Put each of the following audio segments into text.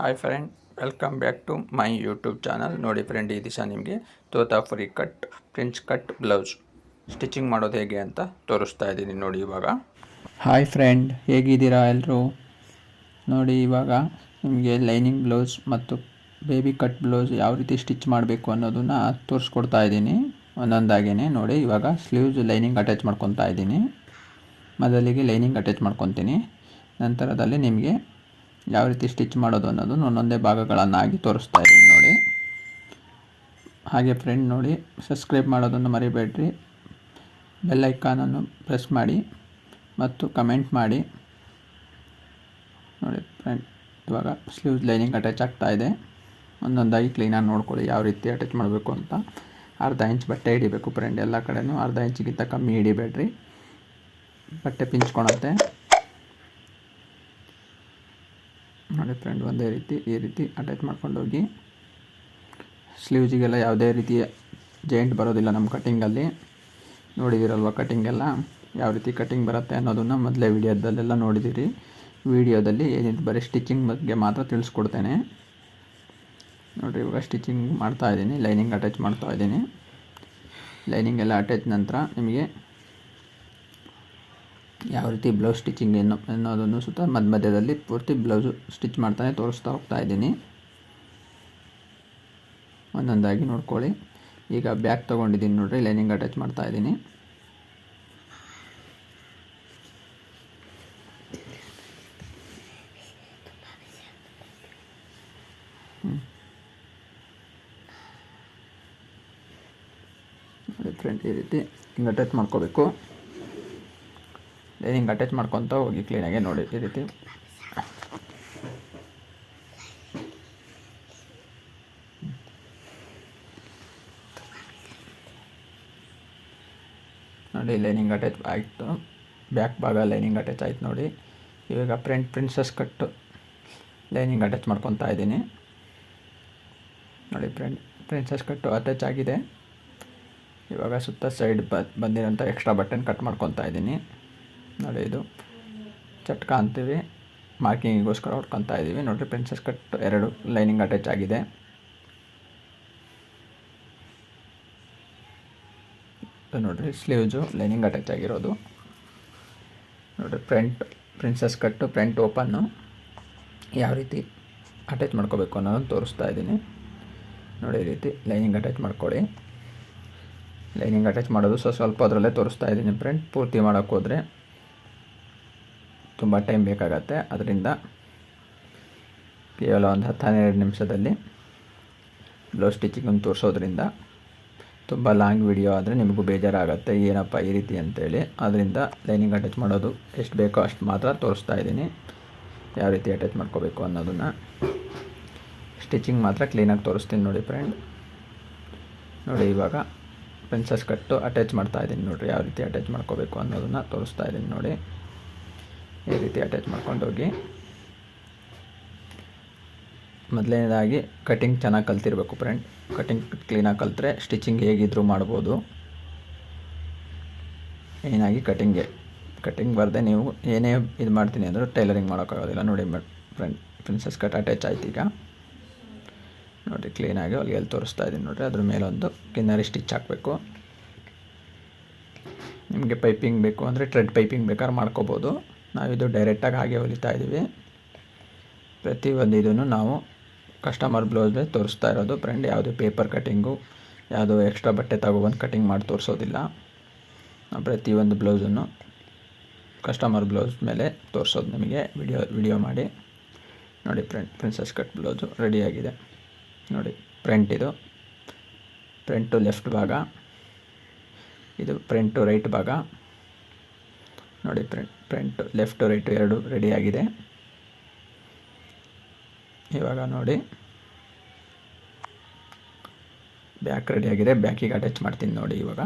Hi friend welcome back to my YouTube channel ನೋಡಿ friend ಈ ದಿವಸ ನಿಮಗೆ ತೋತಾ free cut princess cut blouse stitching ಮಾಡೋದು ಹೇಗೆ ಅಂತ ತೋರಿಸ್ತಾ ಇದ್ದೀನಿ ನೋಡಿ ಇವಾಗ. ಹಾಯ್ ಫ್ರೆಂಡ್ ಹೇಗಿದ್ದೀರಾ ಎಲ್ಲರೂ ನೋಡಿ ಇವಾಗ ನಿಮಗೆ ಲೈನಿಂಗ್ ಬ್ಲೌಸ್ ಮತ್ತು ಬೇಬಿ ಕಟ್ ಬ್ಲೌಸ್ ಯಾವ ರೀತಿ ಸ್ಟಿಚ್ ಮಾಡಬೇಕು ಅನ್ನೋದನ್ನು ತೋರಿಸ್ಕೊಡ್ತಾ ಇದ್ದೀನಿ. ಒಂದೊಂದಾಗೇ ನೋಡಿ, ಇವಾಗ ಸ್ಲೀವ್ಸ್ ಲೈನಿಂಗ್ ಅಟ್ಯಾಚ್ ಮಾಡ್ಕೊತಾ ಇದ್ದೀನಿ. ಮೊದಲಿಗೆ ಲೈನಿಂಗ್ ಅಟ್ಯಾಚ್ ಮಾಡ್ಕೊತೀನಿ. ನಂತರದಲ್ಲಿ ನಿಮಗೆ ಯಾವ ರೀತಿ ಸ್ಟಿಚ್ ಮಾಡೋದು ಅನ್ನೋದು ಒಂದೊಂದೇ ಭಾಗಗಳನ್ನಾಗಿ ತೋರಿಸ್ತಾ ಇದ್ದೀನಿ ನೋಡಿ. ಹಾಗೆ ಫ್ರೆಂಡ್ ನೋಡಿ, ಸಬ್ಸ್ಕ್ರೈಬ್ ಮಾಡೋದನ್ನು ಮರಿಬೇಡ್ರಿ. ಬೆಲ್ ಐಕಾನನ್ನು ಪ್ರೆಸ್ ಮಾಡಿ ಮತ್ತು ಕಮೆಂಟ್ ಮಾಡಿ. ನೋಡಿ ಫ್ರೆಂಡ್, ಇವಾಗ ಸ್ಲೀವ್ಸ್ ಲೈನಿಂಗ್ ಅಟ್ಯಾಚ್ ಆಗ್ತಾ ಇದೆ. ಒಂದೊಂದಾಗಿ ಕ್ಲೀನಾಗಿ ನೋಡ್ಕೊಳ್ಳಿ ಯಾವ ರೀತಿ ಅಟ್ಯಾಚ್ ಮಾಡಬೇಕು ಅಂತ. ಅರ್ಧ ಇಂಚ್ ಬಟ್ಟೆ ಹಿಡಿಬೇಕು ಫ್ರೆಂಡ್, ಎಲ್ಲ ಕಡೆಯೂ ಅರ್ಧ ಇಂಚಿಗಿಂತ ಕಮ್ಮಿ ಹಿಡಿಬೇಡ್ರಿ. ಬಟ್ಟೆ ಪಿಂಚ್ಕೊಳತ್ತೆ ನೋಡಿ ಫ್ರೆಂಡ್ ಒಂದೇ ರೀತಿ, ಈ ರೀತಿ ಅಟ್ಯಾಚ್ ಮಾಡ್ಕೊಂಡು ಹೋಗಿ ಸ್ಲೀವ್ಸಿಗೆಲ್ಲ ಯಾವುದೇ ರೀತಿಯ ಜಾಯಿಂಟ್ ಬರೋದಿಲ್ಲ ನಮ್ಮ ಕಟ್ಟಿಂಗಲ್ಲಿ ನೋಡಿದ್ದೀರಲ್ವ ಕಟ್ಟಿಂಗೆಲ್ಲ ಯಾವ ರೀತಿ ಕಟ್ಟಿಂಗ್ ಬರುತ್ತೆ ಅನ್ನೋದನ್ನು ಮೊದಲೇ ವಿಡಿಯೋದಲ್ಲೆಲ್ಲ ನೋಡಿದ್ದೀರಿ ವಿಡಿಯೋದಲ್ಲಿ ಏನಿದೆ ಬರೀ ಸ್ಟಿಚಿಂಗ್ ಬಗ್ಗೆ ಮಾತ್ರ ತಿಳಿಸ್ಕೊಡ್ತೇನೆ. ನೋಡಿರಿ, ಇವಾಗ ಸ್ಟಿಚಿಂಗ್ ಮಾಡ್ತಾ ಇದ್ದೀನಿ ಲೈನಿಂಗ್ ಅಟ್ಯಾಚ್ ಮಾಡ್ತಾ ಇದ್ದೀನಿ. ಲೈನಿಂಗ್ ಎಲ್ಲ ಅಟ್ಯಾಚ್ ನಂತರ ನಿಮಗೆ ಯಾವ ರೀತಿ ಬ್ಲೌಸ್ ಸ್ಟಿಚಿಂಗ್ ಏನು ಅನ್ನೋದನ್ನು ಸುತ್ತ ಮಧ್ಯ ಮಧ್ಯದಲ್ಲಿ ಪೂರ್ತಿ ಬ್ಲೌಸು ಸ್ಟಿಚ್ ಮಾಡ್ತಾನೆ ತೋರಿಸ್ತಾ ಹೋಗ್ತಾ ಇದ್ದೀನಿ. ಒಂದೊಂದಾಗಿ ನೋಡ್ಕೊಳ್ಳಿ. ಈಗ ಬ್ಯಾಕ್ ತೊಗೊಂಡಿದ್ದೀನಿ ನೋಡಿರಿ, ಲೈನಿಂಗ್ ಅಟ್ಯಾಚ್ ಮಾಡ್ತಾ ಇದ್ದೀನಿ. ಫ್ರೆಂಡ್ ಈ ರೀತಿ ಹಿಂಗೆ ಅಟ್ಯಾಚ್ ಮಾಡ್ಕೋಬೇಕು. ಹಿಂಗೆ ಅಟ್ಯಾಚ್ ಮಾಡ್ಕೊತ ಹೋಗಿ ಕ್ಲೀನಾಗೆ ನೋಡಿ, ಈ ರೀತಿ. ನೋಡಿ ಲೈನಿಂಗ್ ಅಟ್ಯಾಚ್ ಆಯಿತು. ಬ್ಯಾಕ್ ಭಾಗ ಲೈನಿಂಗ್ ಅಟ್ಯಾಚ್ ಆಯ್ತು ನೋಡಿ. ಇವಾಗ print princess cut lining attach ಮಾಡ್ಕೊತಾ ಇದ್ದೀನಿ. ನೋಡಿ ಫ್ರೆಂಡ್ ಪ್ರಿನ್ಸಸ್ ಕಟ್ಟು ಅಟ್ಯಾಚ್ ಆಗಿದೆ. ಇವಾಗ ಸುತ್ತ ಸೈಡ್ ಬಂದಿರೋಂಥ ಎಕ್ಸ್ಟ್ರಾ ಬಟನ್ ಕಟ್ ಮಾಡ್ಕೊತಾ ಇದ್ದೀನಿ. ನೋಡಿ ಇದು. ಚಟ್ಕ ಅಂತೀವಿ ಮಾರ್ಕಿಂಗಿಗೋಸ್ಕರ ಹೊಡ್ಕೊತಾ ಇದ್ದೀವಿ ನೋಡಿರಿ ಪ್ರಿನ್ಸಸ್ ಕಟ್ ಎರಡು ಲೈನಿಂಗ್ ಅಟ್ಯಾಚ್ ಆಗಿದೆ. ನೋಡಿರಿ ಸ್ಲೀವ್ಸು ಲೈನಿಂಗ್ ಅಟ್ಯಾಚ್ ಆಗಿರೋದು. ನೋಡಿರಿ front princess cut front open ಯಾವ ರೀತಿ ಅಟ್ಯಾಚ್ ಮಾಡ್ಕೋಬೇಕು ಅನ್ನೋದನ್ನು ತೋರಿಸ್ತಾ ಇದ್ದೀನಿ ನೋಡಿ ಈ ರೀತಿ ಲೈನಿಂಗ್ ಅಟ್ಯಾಚ್ ಮಾಡ್ಕೊಳ್ಳಿ. ಲೈನಿಂಗ್ ಅಟ್ಯಾಚ್ ಮಾಡೋದು ಸೊ ಸ್ವಲ್ಪ ಅದರಲ್ಲೇ ತೋರಿಸ್ತಾ ಇದ್ದೀನಿ ಫ್ರೆಂಡ್ ಪೂರ್ತಿ ಮಾಡೋಕ್ಕೆ ಹೋದರೆ. ತುಂಬ ಟೈಮ್ ಬೇಕಾಗತ್ತೆ. ಅದರಿಂದ ಕೇವಲ ಒಂದು ಹತ್ತು ಹನ್ನೆರಡು ನಿಮಿಷದಲ್ಲಿ ಬ್ಲೌಸ್ ಸ್ಟಿಚಿಂಗನ್ನು ತೋರಿಸೋದ್ರಿಂದ ತುಂಬ ಲಾಂಗ್ ವಿಡಿಯೋ ಆದರೆ ನಿಮಗೂ ಬೇಜಾರಾಗುತ್ತೆ. ಏನಪ್ಪ ಈ ರೀತಿ ಅಂತೇಳಿ. ಅದರಿಂದ ಲೈನಿಂಗ್ ಅಟ್ಯಾಚ್ ಮಾಡೋದು ಎಷ್ಟು ಬೇಕೋ ಅಷ್ಟು ಮಾತ್ರ ತೋರಿಸ್ತಾ ಇದ್ದೀನಿ. ಯಾವ ರೀತಿ ಅಟ್ಯಾಚ್ ಮಾಡ್ಕೋಬೇಕು ಅನ್ನೋದನ್ನು. ಸ್ಟಿಚಿಂಗ್ ಮಾತ್ರ ಕ್ಲೀನಾಗಿ ತೋರಿಸ್ತೀನಿ ನೋಡಿ ಫ್ರೆಂಡ್. ನೋಡಿ ಇವಾಗ ಪೆನ್ಸಸ್ ಕಟ್ಟು ಅಟ್ಯಾಚ್ ಮಾಡ್ತಾ ಇದ್ದೀನಿ ನೋಡಿರಿ ಯಾವ ರೀತಿ ಅಟ್ಯಾಚ್ ಮಾಡ್ಕೋಬೇಕು ಅನ್ನೋದನ್ನು ತೋರಿಸ್ತಾ ಇದ್ದೀನಿ ನೋಡಿ. ಈ ರೀತಿ ಅಟ್ಯಾಚ್ ಮಾಡ್ಕೊಂಡು ಹೋಗಿ. ಮೊದಲನೇದಾಗಿ ಕಟಿಂಗ್ ಚೆನ್ನಾಗಿ ಕಲ್ತಿರಬೇಕು ಫ್ರೆಂಡ್ ಕಟಿಂಗ್ ಕ್ಲೀನಾಗಿ ಕಲಿತ್ರೆ ಸ್ಟಿಚಿಂಗ್ ಹೇಗಿದ್ದರೂ ಮಾಡ್ಬೋದು. ಏನಾಗಿ ಕಟಿಂಗೆ ಕಟಿಂಗ್ ಬರದೆ ನೀವು ಏನೇ ಇದು ಮಾಡ್ತೀನಿ ಅಂದರೂ ಟೈಲರಿಂಗ್ ಮಾಡೋಕ್ಕಾಗೋದಿಲ್ಲ. ನೋಡಿ ಫ್ರೆಂಡ್ ಪ್ರಿನ್ಸಸ್ ಕಟ್ ಅಟ್ಯಾಚ್ ಆಯ್ತು ಈಗ ನೋಡಿ ಕ್ಲೀನಾಗಿ ಎಲ್ಲಿ ತೋರಿಸ್ತಾ ಇದ್ದೀನಿ ನೋಡಿರಿ. ಅದ್ರ ಮೇಲೊಂದು ಕಿನ್ನರಿ ಸ್ಟಿಚ್ ಹಾಕಬೇಕು. ನಿಮಗೆ ಪೈಪಿಂಗ್ ಬೇಕು ಅಂದರೆ ಟ್ರೆಡ್ ಪೈಪಿಂಗ್ ಬೇಕಾದ್ರೆ ಮಾಡ್ಕೋಬೋದು. ನಾವಿದು ಡೈರೆಕ್ಟಾಗಿ ಹಾಗೆ ಹೊಲಿತಾ ಇದ್ದೀವಿ. ಪ್ರತಿಯೊಂದು ಇದನ್ನು ನಾವು ಕಸ್ಟಮರ್ ಬ್ಲೌಸ್ಗೆ ತೋರಿಸ್ತಾ ಇರೋದು. ಫ್ರೆಂಡ್ ಯಾವುದೇ ಪೇಪರ್ ಕಟ್ಟಿಂಗು ಯಾವುದು ಎಕ್ಸ್ಟ್ರಾ ಬಟ್ಟೆ ತಗೊಬಂದು ಕಟ್ಟಿಂಗ್ ಮಾಡಿ ತೋರಿಸೋದಿಲ್ಲ. ಪ್ರತಿಯೊಂದು ಬ್ಲೌಸನ್ನು ಕಸ್ಟಮರ್ ಬ್ಲೌಸ್ ಮೇಲೆ ತೋರಿಸೋದು ನಿಮಗೆ. ವಿಡಿಯೋ ವಿಡಿಯೋ ಮಾಡಿ. ನೋಡಿ ಫ್ರೆಂಡ್ ಪ್ರಿನ್ಸಸ್ ಕಟ್ ಬ್ಲೌಸು ರೆಡಿಯಾಗಿದೆ ನೋಡಿ ಪ್ರಿಂಟ್ ಇದು. ಪ್ರಿಂಟು ಲೆಫ್ಟ್ ಭಾಗ. ಇದು ಪ್ರಿಂಟು ರೈಟ್ ಭಾಗ. ನೋಡಿ ಫ್ರಂಟ್ ಫ್ರಂಟ್ ಲೆಫ್ಟ್ ರೈಟು ಎರಡು ರೆಡಿಯಾಗಿದೆ ಇವಾಗ ನೋಡಿ. ಬ್ಯಾಕ್ ರೆಡಿಯಾಗಿದೆ ಬ್ಯಾಕಿಗೆ ಅಟ್ಯಾಚ್ ಮಾಡ್ತೀನಿ ನೋಡಿ ಇವಾಗ.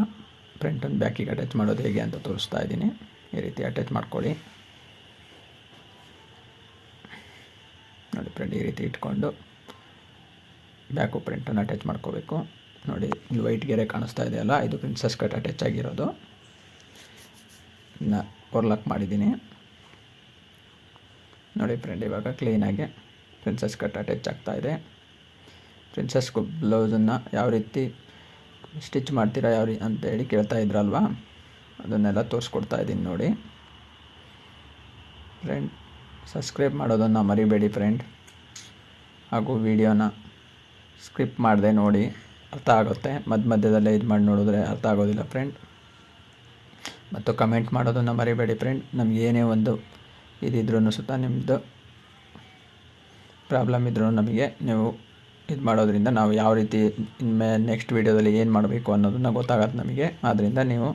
ಪ್ರಿಂಟನ್ನು ಬ್ಯಾಕಿಗೆ ಅಟ್ಯಾಚ್ ಮಾಡೋದು ಹೇಗೆ ಅಂತ ತೋರಿಸ್ತಾ ಇದ್ದೀನಿ. ಈ ರೀತಿ ಅಟ್ಯಾಚ್ ಮಾಡ್ಕೊಳ್ಳಿ. ನೋಡಿ ಫ್ರೆಂಡ್ ಈ ರೀತಿ ಇಟ್ಕೊಂಡು ಬ್ಯಾಕು ಪ್ರಿಂಟನ್ನು ಅಟ್ಯಾಚ್ ಮಾಡ್ಕೋಬೇಕು. ನೋಡಿ ಇಲ್ಲಿ ವೈಟ್ ಗೆರೆ ಕಾಣಿಸ್ತಾ ಇದೆಯಲ್ಲ, ಇದು ಪ್ರಿನ್ಸಸ್ ಕಟ್ ಅಟ್ಯಾಚ್ ಆಗಿರೋದು. ಓರ್ಲಾಕ್ ಮಾಡಿದ್ದೀನಿ. ನೋಡಿ ಫ್ರೆಂಡ್ ಇವಾಗ ಕ್ಲೀನಾಗಿ ಪ್ರಿನ್ಸಸ್ ಕಟ್ ಅಟ್ಯಾಚ್ ಆಗ್ತಾ ಇದೆ. ಪ್ರಿನ್ಸಸ್ ಬ್ಲೌಸನ್ನು ಯಾವ ರೀತಿ ಸ್ಟಿಚ್ ಮಾಡ್ತೀರಾ, ಯಾವ ರೀ ಅಂತೇಳಿ ಕೇಳ್ತಾ ಇದ್ರಲ್ವಾ? ಅದನ್ನೆಲ್ಲ ತೋರಿಸ್ಕೊಡ್ತಾ ಇದ್ದೀನಿ ನೋಡಿ. ಫ್ರೆಂಡ್ ಸಬ್ಸ್ಕ್ರೈಬ್ ಮಾಡೋದನ್ನು ಮರಿಬೇಡಿ ಫ್ರೆಂಡ್ ಹಾಗೂ ವಿಡಿಯೋನ ಸ್ಕ್ರಿಪ್ಟ್ ಮಾಡಿದೆ ನೋಡಿ. ಅರ್ಥ ಆಗುತ್ತೆ? ಮಧ್ಯ ಮಧ್ಯದಲ್ಲೇ ಇದು ಮಾಡಿ ನೋಡಿದ್ರೆ ಅರ್ಥ ಆಗೋದಿಲ್ಲ ಫ್ರೆಂಡ್ ಮತ್ತು ಕಮೆಂಟ್ ಮಾಡೋದನ್ನು ಮರಿಬೇಡಿ ಫ್ರೆಂಡ್. ನಮಗೇನೇ ಒಂದು ಇದಿದ್ರೂ ಸುತ್ತ ನಿಮ್ಮದು ಪ್ರಾಬ್ಲಮ್ ಇದ್ರೂ ನಮಗೆ ನೀವು ಇದು ಮಾಡೋದ್ರಿಂದ ನಾವು ಯಾವ ರೀತಿ ಇನ್ಮೇ ನೆಕ್ಸ್ಟ್ ವೀಡಿಯೋದಲ್ಲಿ ಏನು ಮಾಡಬೇಕು ಅನ್ನೋದನ್ನು ಗೊತ್ತಾಗತ್ತೆ ನಮಗೆ. ಆದ್ದರಿಂದ ನೀವು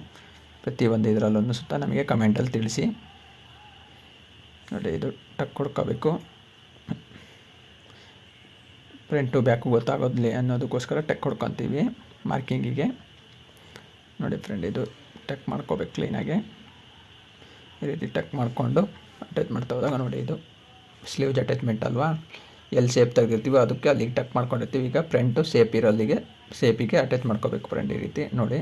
ಪ್ರತಿಯೊಂದು ಇದರಲ್ಲೂ ಸುತ್ತ ನಮಗೆ ಕಮೆಂಟಲ್ಲಿ ತಿಳಿಸಿ. ನೋಡಿ, ಇದು ಟಕ್ ಕೊಡ್ಕೋಬೇಕು ಫ್ರಂಟು ಬ್ಯಾಕು ಗೊತ್ತಾಗೋದ್ಲಿ ಅನ್ನೋದಕ್ಕೋಸ್ಕರ ಟೆಕ್ ಹೊಡ್ಕೊತೀವಿ ಮಾರ್ಕಿಂಗಿಗೆ. ನೋಡಿ ಫ್ರೆಂಡ್, ಇದು ಟೆಕ್ ಮಾಡ್ಕೋಬೇಕು ಕ್ಲೀನಾಗಿ ಈ ರೀತಿ ಟಕ್ ಮಾಡಿಕೊಂಡು ಅಟ್ಯಾಚ್ ಮಾಡ್ತಾ ಹೋದಾಗ ನೋಡಿ ಇದು ಸ್ಲೀವ್ಸ್ ಅಟ್ಯಾಚ್ಮೆಂಟ್ ಅಲ್ವಾ? ಎಲ್ಲಿ ಸೇಪ್ ತೆಗೆದಿರ್ತೀವೋ ಅದಕ್ಕೆ ಅಲ್ಲಿಗೆ ಟಕ್ ಮಾಡ್ಕೊಂಡಿರ್ತೀವಿ. ಈಗ ಫ್ರಂಟು ಸೇಪ್ ಇರೋಲ್ಲಿಗೆ ಸೇಪಿಗೆ ಅಟ್ಯಾಚ್ ಮಾಡ್ಕೋಬೇಕು ಫ್ರೆಂಡ್ ಈ ರೀತಿ. ನೋಡಿ.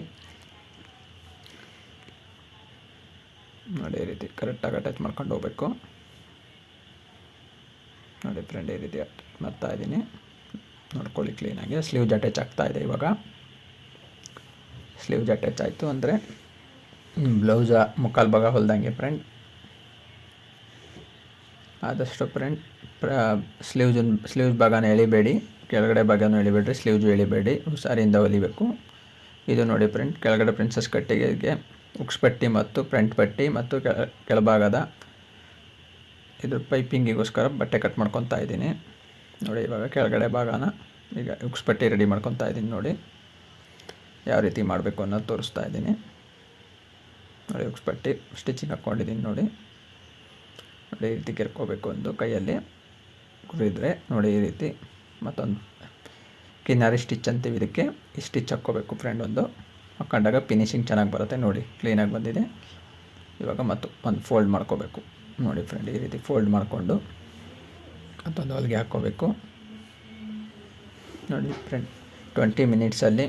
ನೋಡಿ ಈ ರೀತಿ ಕರೆಕ್ಟಾಗಿ ಅಟ್ಯಾಚ್ ಮಾಡ್ಕೊಂಡು ಹೋಗ್ಬೇಕು. ನೋಡಿ ಫ್ರೆಂಡ್ ಈ ರೀತಿ ಮಾಡ್ತಾ ಇದ್ದೀನಿ. ನೋಡ್ಕೊಳ್ಳಿ ಕ್ಲೀನಾಗಿ ಸ್ಲೀವ್ಸ್ ಅಟ್ಯಾಚ್ ಆಗ್ತಾ ಇದೆ ಇವಾಗ. ಸ್ಲೀವ್ಸ್ ಅಟ್ಯಾಚ್ ಆಯಿತು ಅಂದರೆ ಬ್ಲೌಸ ಮುಕ್ಕಾಲು ಭಾಗ ಹೊಲ್ದಂಗೆ ಫ್ರೆಂಡ್ ಆದಷ್ಟು ಫ್ರೆಂಡ್ ಸ್ಲೀವ್ಸ್ ಸ್ಲೀವ್ಸ್ ಭಾಗನ ಎಳಿಬೇಡಿ. ಕೆಳಗಡೆ ಭಾಗನೂ ಎಳಿಬೇಡ್ರಿ, ಸ್ಲೀವ್ಸು ಎಳಿಬೇಡಿ. ಹುಷಾರಿಂದ ಹೊಲಿಬೇಕು. ಇದು ನೋಡಿ ಫ್ರೆಂಡ್ ಕೆಳಗಡೆ ಪ್ರಿನ್ಸಸ್ ಕಟ್ಟಿಗೆಗೆ ಉಕ್ಸ್ ಪಟ್ಟಿ ಮತ್ತು ಫ್ರಂಟ್ ಪಟ್ಟಿ ಮತ್ತು ಕೆಳ, ಕೆಳಭಾಗದ ಇದು ಪೈಪಿಂಗಿಗೋಸ್ಕರ ಬಟ್ಟೆ ಕಟ್ ಮಾಡ್ಕೊತಾ ಇದ್ದೀನಿ. ನೋಡಿ ಇವಾಗ ಕೆಳಗಡೆ ಭಾಗನ ಈಗ ಉಕ್ಸ್ ಪಟ್ಟಿ ರೆಡಿ ಮಾಡ್ಕೊತಾ ಇದ್ದೀನಿ ನೋಡಿ. ಯಾವ ರೀತಿ ಮಾಡಬೇಕು ಅನ್ನೋದು ತೋರಿಸ್ತಾ ಇದ್ದೀನಿ. ನೋಡಿ ಉಕ್ಸ್ಪಟ್ಟಿ ಸ್ಟಿಚಿಂಗ್ ಹಾಕ್ಕೊಂಡಿದ್ದೀನಿ ನೋಡಿ. ನೋಡಿ, ಈ ರೀತಿ ಕೆರ್ಕೋಬೇಕು ಒಂದು ಕೈಯಲ್ಲಿ. ಕುರಿದ್ರೆ ನೋಡಿ, ಈ ರೀತಿ ಮತ್ತೊಂದು ಕಿನ್ನಾರಿ ಸ್ಟಿಚ್ ಅಂತೀವಿ ಇದಕ್ಕೆ. ಈ ಸ್ಟಿಚ್ ಹಾಕ್ಕೋಬೇಕು ಫ್ರೆಂಡ್ ಒಂದು. ಹಾಕ್ಕೊಂಡಾಗ ಫಿನಿಶಿಂಗ್ ಚೆನ್ನಾಗಿ ಬರುತ್ತೆ ನೋಡಿ ಕ್ಲೀನಾಗಿ ಬಂದಿದೆ. ಇವಾಗ ಮತ್ತು ಒಂದು ಫೋಲ್ಡ್ ಮಾಡ್ಕೋಬೇಕು. ನೋಡಿ ಫ್ರೆಂಡ್ ಈ ರೀತಿ ಫೋಲ್ಡ್ ಮಾಡಿಕೊಂಡು ಮತ್ತೊಂದು ಹೊಲಿಗೆ ಹಾಕ್ಕೋಬೇಕು. ನೋಡಿ ಫ್ರೆಂಡ್ ಟ್ವೆಂಟಿ ಮಿನಿಟ್ಸಲ್ಲಿ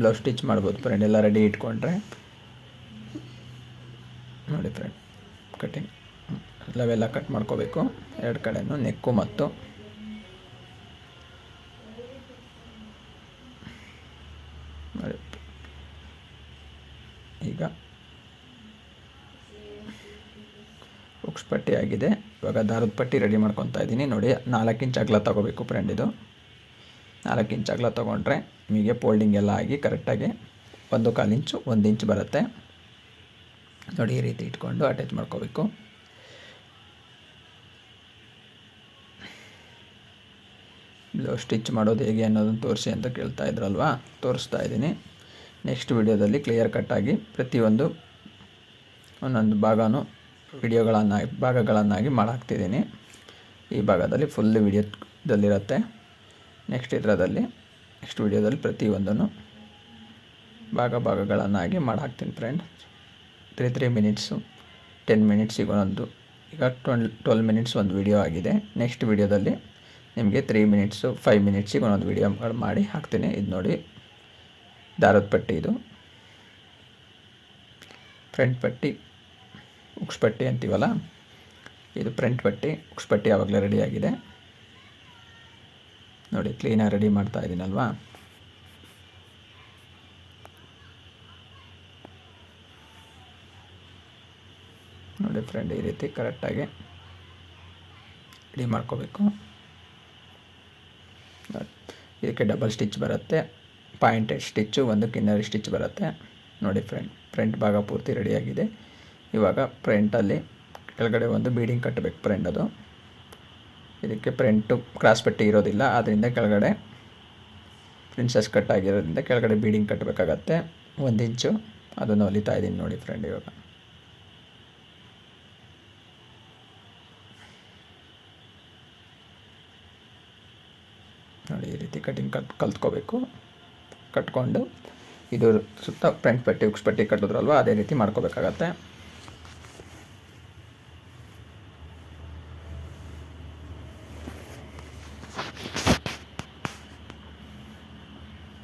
ಬ್ಲೌಸ್ ಸ್ಟಿಚ್ ಮಾಡ್ಬೋದು ಫ್ರೆಂಡ್ ಎಲ್ಲ ರೆಡಿ ಇಟ್ಕೊಂಡ್ರೆ. ನೋಡಿ ಫ್ರೆಂಡ್ ಕಟಿಂಗ್ ಲೆವೆಲ್ಲ ಕಟ್ ಮಾಡ್ಕೋಬೇಕು. ಎರಡು ಕಡೆನೂ ನೆಕ್ಕು ಮತ್ತು ಈಗ ಉಕ್ಸ್ ಪಟ್ಟಿ ಆಗಿದೆ. ಇವಾಗ ದಾರದ ಪಟ್ಟಿ ರೆಡಿ ಮಾಡ್ಕೊತಾ ಇದ್ದೀನಿ. ನೋಡಿ, ನಾಲ್ಕು ಇಂಚ್ ಅಗಲ ತೊಗೋಬೇಕು ಫ್ರೆಂಡ್ ಇದು. ನಾಲ್ಕು ಇಂಚ್ ಅಗಲ ತೊಗೊಂಡ್ರೆ ನಿಮಗೆ ಫೋಲ್ಡಿಂಗ್ ಎಲ್ಲ ಆಗಿ ಕರೆಕ್ಟಾಗಿ ಒಂದು ಕಾಲು ಇಂಚು, ಒಂದು ಇಂಚ್ ಬರುತ್ತೆ. ನೋಡಿ, ಈ ರೀತಿ ಇಟ್ಕೊಂಡು ಅಟ್ಯಾಚ್ ಮಾಡ್ಕೋಬೇಕು. ಬ್ಲೌಸ್ ಸ್ಟಿಚ್ ಮಾಡೋದು ಹೇಗೆ ಅನ್ನೋದನ್ನು ತೋರಿಸಿ ಅಂತ ಕೇಳ್ತಾ ಇದ್ರಲ್ವಾ? ತೋರಿಸ್ತಾ ಇದ್ದೀನಿ. ನೆಕ್ಸ್ಟ್ ವಿಡಿಯೋದಲ್ಲಿ ಕ್ಲಿಯರ್ ಕಟ್ಟಾಗಿ ಪ್ರತಿಯೊಂದು ಒಂದೊಂದು ಭಾಗನೂ ವಿಡಿಯೋಗಳನ್ನಾಗಿ ಭಾಗಗಳನ್ನಾಗಿ ಮಾಡಾಕ್ತಿದ್ದೀನಿ. ಈ ಭಾಗದಲ್ಲಿ ಫುಲ್ ವಿಡಿಯೋದಲ್ಲಿರುತ್ತೆ. ನೆಕ್ಸ್ಟ್ ಇದರದಲ್ಲಿ ನೆಕ್ಸ್ಟ್ ವಿಡಿಯೋದಲ್ಲಿ ಪ್ರತಿಯೊಂದನ್ನು ಭಾಗ ಭಾಗಗಳನ್ನಾಗಿ ಮಾಡಾಕ್ತೀನಿ friend three three minutes ten ಮಿನಿಟ್ಸಿಗೆ ಒಂದೊಂದು ಈಗ ಟ್ವೆಲ್ ಟ್ವೆಲ್ ಮಿನಿಟ್ಸ್ ಒಂದು ವಿಡಿಯೋ ಆಗಿದೆ. ನೆಕ್ಸ್ಟ್ ವಿಡಿಯೋದಲ್ಲಿ ನಿಮಗೆ ತ್ರೀ ಮಿನಿಟ್ಸು ಫೈವ್ ಮಿನಿಟ್ಸಿಗೆ ಒಂದೊಂದು ವಿಡಿಯೋ ಮಾಡಿ ಹಾಕ್ತೀನಿ. ಇದು ನೋಡಿ. ದಾರದ ಪಟ್ಟಿ ಇದು. ಫ್ರಂಟ್ ಪಟ್ಟಿ, ಉಕ್ಸ್ ಪಟ್ಟಿ ಅಂತೀವಲ್ಲ? ಇದು ಫ್ರಂಟ್ ಪಟ್ಟಿ, ಉಕ್ಸ್ ಪಟ್ಟಿ ಆವಾಗಲೇ ರೆಡಿಯಾಗಿದೆ ನೋಡಿ ಕ್ಲೀನಾಗಿ ರೆಡಿ ಮಾಡ್ತಾ ಇದ್ದೀನಲ್ವಾ ನೋಡಿ ಫ್ರೆಂಡ್ ಈ ರೀತಿ ಕರೆಕ್ಟಾಗಿ ರೆಡಿ ಮಾಡ್ಕೋಬೇಕು. ಇದಕ್ಕೆ ಡಬಲ್ ಸ್ಟಿಚ್ ಬರುತ್ತೆ. ಪಾಯಿಂಟೆಡ್ ಸ್ಟಿಚ್ಚು ಒಂದು ಕಿನ್ನರಿ ಸ್ಟಿಚ್ ಬರುತ್ತೆ. ನೋಡಿ ಫ್ರೆಂಡ್ ಫ್ರಂಟ್ ಭಾಗ ಪೂರ್ತಿ ರೆಡಿಯಾಗಿದೆ ಇವಾಗ ಫ್ರಂಟಲ್ಲಿ ಕೆಳಗಡೆ ಒಂದು ಬೀಡಿಂಗ್ ಕಟ್ಟಬೇಕು ಫ್ರೆಂಡ್ ಅದು. ಇದಕ್ಕೆ ಫ್ರಂಟು ಕ್ರಾಸ್ ಪಟ್ಟಿ ಇರೋದಿಲ್ಲ ಆದ್ದರಿಂದ ಕೆಳಗಡೆ ಪ್ರಿನ್ಸಸ್ ಕಟ್ ಆಗಿರೋದ್ರಿಂದ ಕೆಳಗಡೆ ಬೀಡಿಂಗ್ ಕಟ್ಟಬೇಕಾಗತ್ತೆ ಒಂದು ಇಂಚು ಅದನ್ನು ಹೊಲಿತಾ ಇದ್ದೀನಿ ನೋಡಿ ಫ್ರೆಂಡ್ ಇವಾಗ. ನೋಡಿ, ಈ ರೀತಿ ಕಟಿಂಗ್ ಕಟ್ ಕಲ್ತ್ಕೋಬೇಕು. ಕಟ್ಕೊಂಡು, ಇದು ಸುತ್ತ ಫ್ರಂಟ್ ಪಟ್ಟಿ, ಉಕ್ಸ್ ಪಟ್ಟಿ ಕಟ್ಟಿದ್ರಲ್ವ, ಅದೇ ರೀತಿ ಮಾಡ್ಕೋಬೇಕಾಗತ್ತೆ.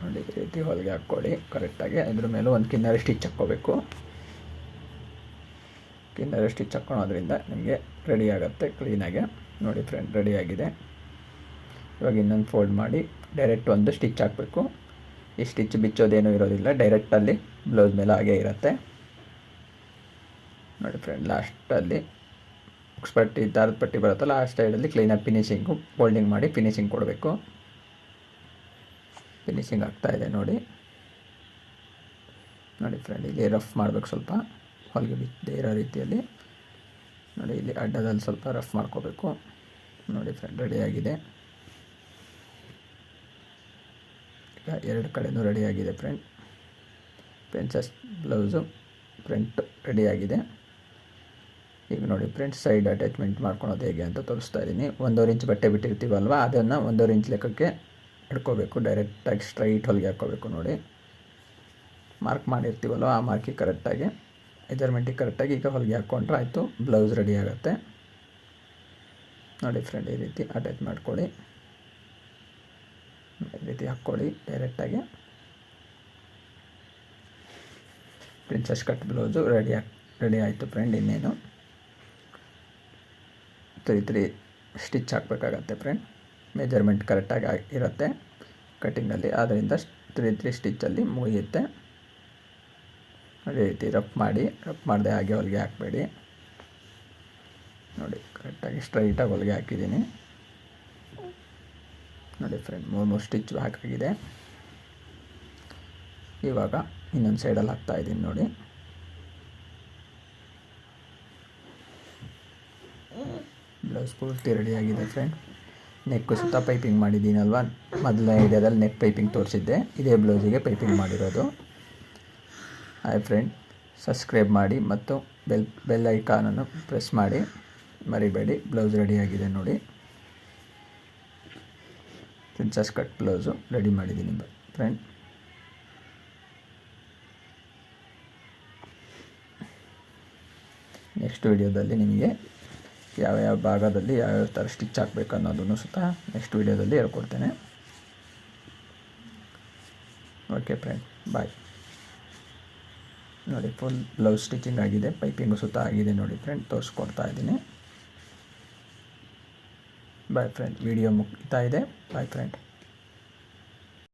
ನೋಡಿ, ಈ ರೀತಿ ಹೊಲಿಗೆ ಹಾಕ್ಕೊಳ್ಳಿ. ಕರೆಕ್ಟಾಗಿ ಇದ್ರ ಮೇಲೂ ಒಂದು ಕಿನ್ನರಿ ಸ್ಟಿಚ್ ಹಾಕ್ಕೋಬೇಕು. ಕಿನ್ನರಿ ಸ್ಟಿಚ್ ಹಾಕ್ಕೊಳೋದ್ರಿಂದ ನಿಮಗೆ ರೆಡಿ ಆಗುತ್ತೆ ಕ್ಲೀನಾಗೆ ನೋಡಿ ಫ್ರೆಂಡ್ ರೆಡಿಯಾಗಿದೆ ಇವಾಗ ಇನ್ನೊಂದು ಫೋಲ್ಡ್ ಮಾಡಿ ಡೈರೆಕ್ಟ್ ಒಂದು ಸ್ಟಿಚ್ ಹಾಕಬೇಕು. ಈ ಸ್ಟಿಚ್ ಬಿಚ್ಚೋದೇನೂ ಇರೋದಿಲ್ಲ ಡೈರೆಕ್ಟಲ್ಲಿ ಬ್ಲೌಸ್ ಮೇಲೆ ಹಾಗೇ ಇರುತ್ತೆ. ನೋಡಿ ಫ್ರೆಂಡ್ ಲಾಸ್ಟಲ್ಲಿ ಬುಕ್ಸ್ ಪಟ್ಟಿ ದಾರದ ಪಟ್ಟಿ ಬರುತ್ತಲ್ಲ, ಆ ಸೈಡಲ್ಲಿ ಕ್ಲೀನಾಗಿ ಫಿನಿಷಿಂಗು ಫೋಲ್ಡಿಂಗ್ ಮಾಡಿ ಫಿನಿಷಿಂಗ್ ಕೊಡಬೇಕು. ಫಿನಿಶಿಂಗ್ ಆಗ್ತಾಯಿದೆ ನೋಡಿ. ನೋಡಿ ಫ್ರೆಂಡ್ ಇಲ್ಲಿ ರಫ್ ಮಾಡಬೇಕು ಸ್ವಲ್ಪ. ಹೊಲಿಗೆ ಬಿದ್ದೇ ಇರೋ ರೀತಿಯಲ್ಲಿ. ನೋಡಿ, ಇಲ್ಲಿ ಅಡ್ಡದಲ್ಲಿ ಸ್ವಲ್ಪ ರಫ್ ಮಾಡ್ಕೋಬೇಕು. ನೋಡಿ ಫ್ರೆಂಡ್ ರೆಡಿಯಾಗಿದೆ ಈಗ ಎರಡು ಕಡೆನೂ ರೆಡಿಯಾಗಿದೆ ಫ್ರೆಂಡ್. ಪ್ರಿನ್ಸಸ್ ಬ್ಲೌಸು ಫ್ರಂಟ್ ರೆಡಿಯಾಗಿದೆ. ಈಗ ನೋಡಿ ಫ್ರೆಂಡ್ ಸೈಡ್ ಅಟ್ಯಾಚ್ಮೆಂಟ್ ಮಾಡ್ಕೊಳೋದು ಹೇಗೆ ಅಂತ ತೋರಿಸ್ತಾ ಇದ್ದೀನಿ. ಒಂದೂವರೆ ಇಂಚ್ ಬಟ್ಟೆ ಬಿಟ್ಟಿರ್ತೀವಲ್ವ, ಅದನ್ನು ಒಂದೂವರೆ ಇಂಚ್ ಲೆಕ್ಕಕ್ಕೆ ಹಿಡ್ಕೋಬೇಕು ಡೈರೆಕ್ಟಾಗಿ ಸ್ಟ್ರೈಟ್ ಹೊಲಿಗೆ ಹಾಕ್ಕೋಬೇಕು ನೋಡಿ. ಮಾರ್ಕ್ ಮಾಡಿರ್ತೀವಲ್ವ, ಆ ಮಾರ್ಕಿಗೆ ಕರೆಕ್ಟಾಗಿ ಮೆಜರ್ಮೆಂಟಿಗೆ ಕರೆಕ್ಟಾಗಿ ಈಗ ಹೊಲಿಗೆ ಹಾಕ್ಕೊಂಡ್ರೆ ಆಯಿತು ಬ್ಲೌಸ್ ರೆಡಿ ಆಗುತ್ತೆ. ನೋಡಿ ಫ್ರೆಂಡ್, ಈ ರೀತಿ ಅಟ್ಯಾಚ್ ಮಾಡ್ಕೊಳ್ಳಿ. ರೀತಿ ಹಾಕ್ಕೊಳ್ಳಿ ಡೈರೆಕ್ಟಾಗಿ princess cut blouse ready ready ಆಯಿತು ಫ್ರೆಂಡ್ ಇನ್ನೇನು. ತ್ರೀ ತ್ರೀ ಸ್ಟಿಚ್ ಹಾಕಬೇಕಾಗತ್ತೆ ಫ್ರೆಂಡ್ ಮೆಜರ್ಮೆಂಟ್ ಕರೆಕ್ಟಾಗಿ ಇರುತ್ತೆ. ಕಟ್ಟಿಂಗಲ್ಲಿ ಆದ್ದರಿಂದ ತ್ರೀ ತ್ರೀ ಸ್ಟಿಚ್ಚಲ್ಲಿ ಮುಗಿಯುತ್ತೆ. ಅದೇ ರೀತಿ ರಫ್ ಮಾಡಿ ರಫ್ ಮಾಡದೆ ಹಾಗೆ ಹೊಲಿಗೆ ಹಾಕಬೇಡಿ. ನೋಡಿ ಕರೆಕ್ಟಾಗಿ ಸ್ಟ್ರೈಟಾಗಿ ಹೊಲಿಗೆ ಹಾಕಿದ್ದೀನಿ. ನೋಡಿ ಫ್ರೆಂಡ್ ಮೂರು ಮೂರು ಸ್ಟಿಚ್ ಹಾಕಾಗಿದೆ ಇವಾಗ ಇನ್ನೊಂದು ಸೈಡಲ್ಲಿ ಹಾಕ್ತಾ ಇದ್ದೀನಿ ನೋಡಿ. ಬ್ಲೌಸ್ ಪೂರ್ತಿ ರೆಡಿಯಾಗಿದೆ ಫ್ರೆಂಡ್ ನೆಕ್ಕು ಸುತ್ತ ಪೈಪಿಂಗ್ ಮಾಡಿದ್ದೀನಲ್ವ? ಮೊದಲನೇ ಐಡಿಯಾದಲ್ಲಿ ನೆಕ್ ಪೈಪಿಂಗ್ ತೋರಿಸಿದ್ದೆ. ಇದೇ ಬ್ಲೌಸಿಗೆ ಪೈಪಿಂಗ್ ಮಾಡಿರೋದು. ಹಾಯ್ ಫ್ರೆಂಡ್ ಸಬ್ಸ್ಕ್ರೈಬ್ ಮಾಡಿ ಮತ್ತು ಬೆಲ್ ಬೆಲ್ ಐಕಾನನ್ನು ಪ್ರೆಸ್ ಮಾಡಿ. ಮರಿಬೇಡಿ ಬ್ಲೌಸ್ ರೆಡಿಯಾಗಿದೆ ನೋಡಿ. ಪ್ರಿನ್ಸಸ್ ಕಟ್ ಬ್ಲೌಸು ರೆಡಿ ಮಾಡಿದ್ದೀನಿ ಫ್ರೆಂಡ್ ನೆಕ್ಸ್ಟ್ ವಿಡಿಯೋದಲ್ಲಿ ನಿಮಗೆ ಯಾವ ಯಾವ ಭಾಗದಲ್ಲಿ ಯಾವ್ಯಾವ ಥರ ಸ್ಟಿಚ್ ಹಾಕಬೇಕು ಅನ್ನೋದನ್ನು ಸುತ್ತ ನೆಕ್ಸ್ಟ್ ವಿಡಿಯೋದಲ್ಲಿ ಹೇಳ್ಕೊಡ್ತೇನೆ. ಓಕೆ ಫ್ರೆಂಡ್ ಬಾಯ್ ನೋಡಿ ಫುಲ್ ಬ್ಲೌಸ್ ಸ್ಟಿಚಿಂಗ್ ಆಗಿದೆ ಪೈಪಿಂಗು ಸುತ್ತ ಆಗಿದೆ ನೋಡಿ ಫ್ರೆಂಡ್ ತೋರಿಸ್ಕೊಡ್ತಾ ಇದ್ದೀನಿ. ಬಾಯ್ ಫ್ರೆಂಡ್ ವಿಡಿಯೋ ಮುಗ್ತಾ ಇದೆ. Boy friend